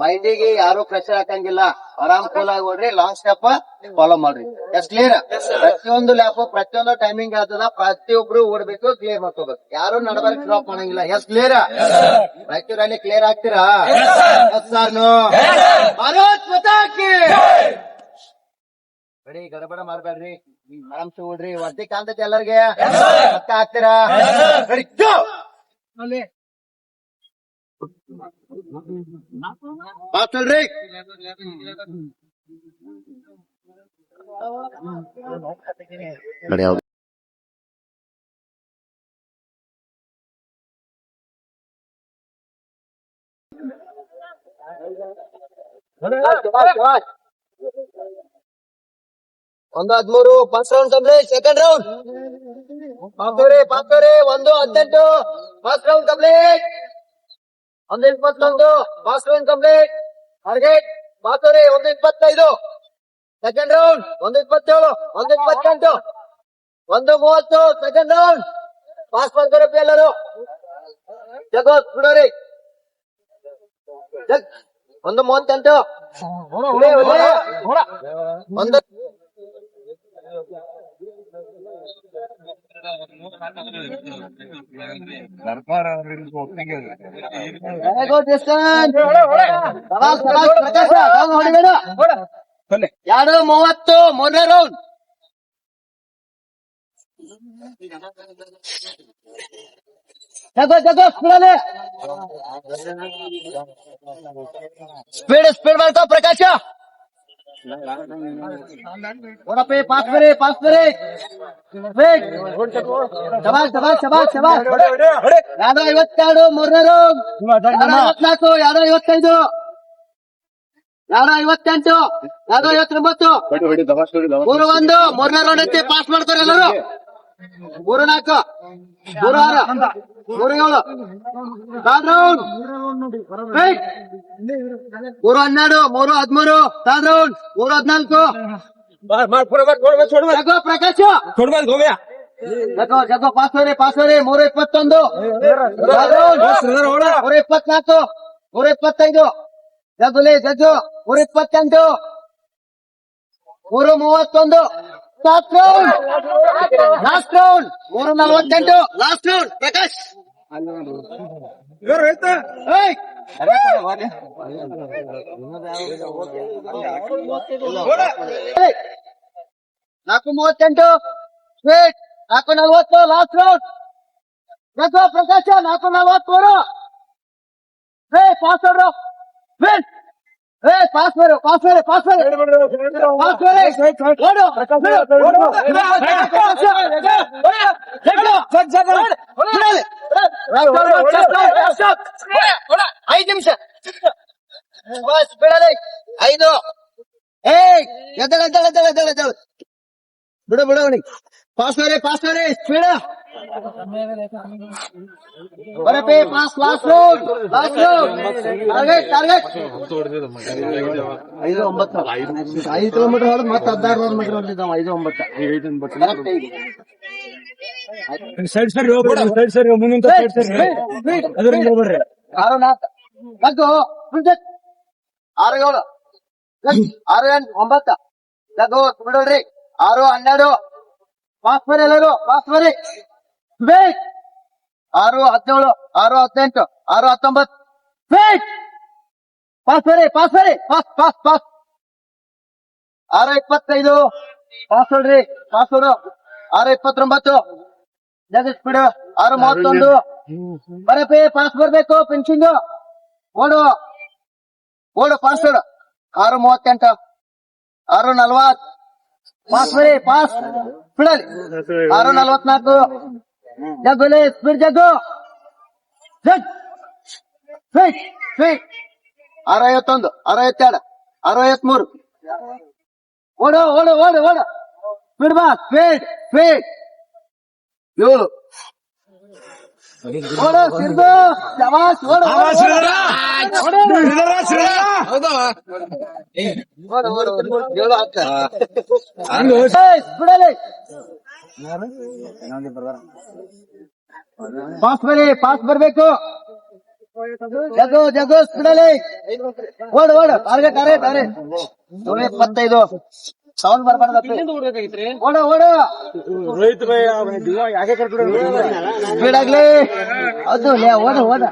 ಮೈಂಡಿಗೆ ಯಾರು ಪ್ರೆಷರ್ ಹಾಕಂಗಿಲ್ಲ. ಆರಾಮ್ ಕೂಲ್ ಆಗಿ ಓಡ್ರಿ ಲಾಂಗ್ ಸ್ಟೆಪ್ ಫಾಲೋ ಮಾಡ್ರಿ ಎಷ್ಟ್ ಕ್ಲಿಯರ್ ಪ್ರತಿಯೊಂದು ಲ್ಯಾಪ್ ಪ್ರತಿಯೊಂದು ಟೈಮಿಂಗ್ ಆಗ್ತದ ಪ್ರತಿಯೊಬ್ರು ಓಡ್ಬೇಕು ಕ್ಲಿಯರ್ ಮಾಡ್ಕೋಬೇಕು. ಯಾರು ನಡಬಾರ ಡ್ರಾಪ್ ಮಾಡಂಗಿಲ್ಲ. ಎಷ್ಟ್ ಕ್ಲಿಯರ್ ರಾಯಚೂರಲ್ಲಿ ಕ್ಲಿಯರ್ ಆಗ್ತೀರಾ? ಎಸ್ ಸರ್ ನೋ ಭಾರತ್ ಮಾತಾಕಿ! ಬರೀ ಗಡಬಡ ಮಾಡ್ಬೇಡ್ರಿ. ಆರಾಮ್ ಓಡ್ರಿ. ವರ್ದಿ ಕಾಣ್ತೈತಿ ಎಲ್ಲರಿಗೆ ಪಕ್ಕ ಹಾಕ್ತೀರಾ? Patrick! Real. અમદાવાદ મોરો પાંચ રાઉન્ડ કમ્પ્લીટ સેકન્ડ રાઉન્ડ પાંચસો રે પાંચસો રે વાંધો અત્યંત પાંચ રાઉન્ડ કમ્પ્લીટ ಒಂದು ಇಪ್ಪತ್ತೊಂದು ಫಸ್ಟ್ ರೌಂಡ್ ಕಂಪ್ಲೀಟ್ ಟಾರ್ಗೆಟ್ ಪಾಸ್ವರೆ ಒಂದು ಇಪ್ಪತ್ತೈದು ಸೆಕೆಂಡ್ ರೌಂಡ್ ಒಂದು ಇಪ್ಪತ್ತೇಳು ಒಂದು ಇಪ್ಪತ್ತೆಂಟು ಒಂದು ಮೂವತ್ತು ಸೆಕೆಂಡ್ ರೌಂಡ್ ಪಾಸ್ ಮಾಡ್ತಾರೆ ಎಲ್ಲರೂ ಜಗೋತ್ ಬಿಡೋರಿ ಜಗ್ ಒಂದು ಮೂವತ್ತೆಂಟು ಉಳೆ, ಉಳೆ. ಒಂದು ಸರ್ಕಾರ ಅವರಿಂದ ಒಪ್ಪಿಗೆ ಎರಡು ಮೂವತ್ತು ಮೂರನೇ ರೌಂಡ್ ಸ್ಪೀಡ್ ಸ್ಪೀಡ್ ಮಾಡ್ತಾವ ಪ್ರಕಾಶ. ನೋಡಪ್ಪ ಪಾಸ್ ಬರಿ ಪಾಸ್ ಬರಿ. ಸ್ಪೀಡ್ ಶಬಾಷ್ ಶಬಾಷ್ ಶಬಾಷ್ ಶಬಾಷ್. ಐವತ್ತೆರಡು ಮೂರನೇ ರೌಂಡ್ ಎರಡು ಐವತ್ನಾಲ್ಕು ಎರಡು ಐವತ್ತೈದು. ಯಾರೋ ಐವತ್ತೆಂಟು ಯಾವ್ದೋ ಐವತ್ತೊಂಬತ್ತು. ಮೂರು ಒಂದು ಮೂರನೇ ರೌಂಡ್ ಐತಿ ಪಾಸ್ ಮಾಡ್ತಾರೆ ಎಲ್ಲರೂ. ಮೂರು ನಾಲ್ಕು. ಮೂರು ಆರು. ಮೂರು ಏಳು ಥರ್ಡ್ ರೌಂಡ್ ಮೂರು ಹನ್ನೆರಡು ಮೂರು ಹದಿಮೂರು ಥರ್ಡ್ ರೌಂಡ್ ಮೂರು ಹದಿನಾಲ್ಕು ಜಗೋ ಪ್ರಕಾಶ್ ಜಗೋ ಜಗೋ ಪಾಸ್ವರಿ ಪಾಸ್ವರಿ ಮೂರು ಇಪ್ಪತ್ತೊಂದು ಥರ್ಡ್ ರೌಂಡ್ ಮೂರು ಇಪ್ಪತ್ನಾಲ್ಕು ಮೂರು ಇಪ್ಪತ್ತೈದು ಜಗುಲಿ ಜಗ್ಗು ಮೂರು ಇಪ್ಪತ್ತೆಂಟು ಮೂರು ಮೂವತ್ತೊಂದು ಲಾಸ್ಟ್ ರೌಂಡ್ ಲಾಸ್ಟ್ ರೌಂಡ್ ಮೂರು ನಲವತ್ತೆಂಟು ಲಾಸ್ಟ್ ರೌಂಡ್ ಪ್ರಕಾಶ್ ಏಯ್! ಏಯ್! ನಾಲ್ಕು ಮೂವತ್ತೆಂಟು ಸ್ಪೀಡ್ ನಾಲ್ಕು ನಲವತ್ತು ಲಾಸ್ಟ್ ರೌಂಡ್ ಜಗ್ಗು ಪ್ರಕಾಶ ನಾಲ್ಕು ನಲವತ್ಮೂರು ಏ ಪಾಸ್ ಅವರು ಸ್ಪೀಡ್ పాస్ వేరు పాస్ వేరు పాస్ వేరు. పాస్ వేరు. ఓడు ఓడు ఐదు నిమిషం ఐదు. ఏ ఎంత ఎంత ఎంత ఎంత బిడు బిడు. పాస్ వేరే పాస్ వేరే. Speed. ಬರಪೇ pass last round last round target target ಐದು ಒಂಬತ್ತು. ಐದು ಕಿಲೋಮೀಟರ್ ಹೊಡೆದು ಮತ್ತೆ ಹದಿನಾರು ಕಿಲೋಮೀಟರ್ ಹೊಡೆದಿದ್ದಾವ ಐದು ಒಂಬತ್ತು. ಐದು. ಸೈಡ್ ಸರಿ ಹೋಗ್ಬಿಡ್ರಿ ಸೈಡ್ ಸರಿ ಮುಂದಿನ ಸೈಡ್ ಸರಿ ಅದರಿಂದ ಹೋಗ್ಬಿಡ್ರಿ. ಆರು ನಾಲ್ಕು ಲಗ್ಗು. ಆರು ಏಳು ಲಗ್. ಆರು ಎಂಟು ಒಂಬತ್ತು ಲಗ್ಗು ಬಿಡೋಡ್ರಿ ಆರು ಹನ್ನೆರಡು. ಪಾಸ್ ಬರಿ ಎಲ್ಲರೂ ಪಾಸ್ ಬರಿ ಬೇಕ್ ಆರು ಹದಿನೇಳು ಆರು ಹದಿನೆಂಟು ಆರು ಹತ್ತೊಂಬತ್ತು ಬೇಕ್ ಪಾಸ್ ಬರಿ ಪಾಸ್ ಬರಿ ಪಾಸ್ ಪಾಸ್ ಪಾಸ್ ಆರು ಇಪ್ಪತ್ತೈದು ಪಾಸ್ ಹೊಡ್ರಿ ಪಾಸ್ ಹೊಡು ಆರು ಇಪ್ಪತ್ತೊಂಬತ್ತು ಜಗತ್ ಬಿಡು ಆರು ಮೂವತ್ತೊಂದು ಬರಪೇ ಪಾಸ್ ಬರ್ಬೇಕು ಪೆನ್ಷನ್ ಓಡು ಓಡು ಪಾಸ್ ಓಡು ಆರು ಮೂವತ್ತೆಂಟು ಆರು ನಲ್ವತ್ ಪಾಸ್ ಬರಿ ಪಾಸ್ ಬಿಡಲಿ ಆರು ನಲ್ವತ್ನಾಲ್ಕು ಜಗ್ಗುಲಿ ಸ್ಪೀಡ್ ಜಗ್ಗು ಜಗ್ ಸ್ಪೀಡ್ ಸ್ಪೀಡ್ ಆರು ಐವತ್ತೊಂದು ಆರು ಐವತ್ತೆರಡು ಆರು ಐವತ್ಮೂರು ಓಡು ಓಡು ಓಡು ಓಡು ಸ್ಪೀಡ್ ಬಾ ಸ್ಪೀಡ್ ಸ್ಪೀಡ್ ಏಳು ಓಡು ಸಿರ್ದು ಶಬಾಷ್ ಓಡು ಓಡು, ಓಡು. ಓಡು, ಓಡು, ಓಡು. ಏಳು ಹತ್ತು. ಏಯ್, ಬಿಡಲಿ ಪಾಸ್ ಬರಿ ಪಾಸ್ ಬರ್ಬೇಕು. ಜಗ್ಗು ಜಗ್ಗು ಸ್ಪೀಡಲ್ಲಿ ಓಡು ಓಡು. ಟಾರ್ಗೆಟ್ ಟಾರ್ಗೆಟ್ ಟಾರ್ಗೆಟ್ ನೂರ ಇಪ್ಪತ್ತೈದು ಸೌಂಡ್ ಬರ್ಬಾರ್ದು ಓಡ ಓಡು. ರೋಹಿತ್ ಯಾಕೆ ಸ್ಪೀಡ್ ಆಗ್ಲಿ. ಅದು ಲೇ, ಓಡ ಓಡು.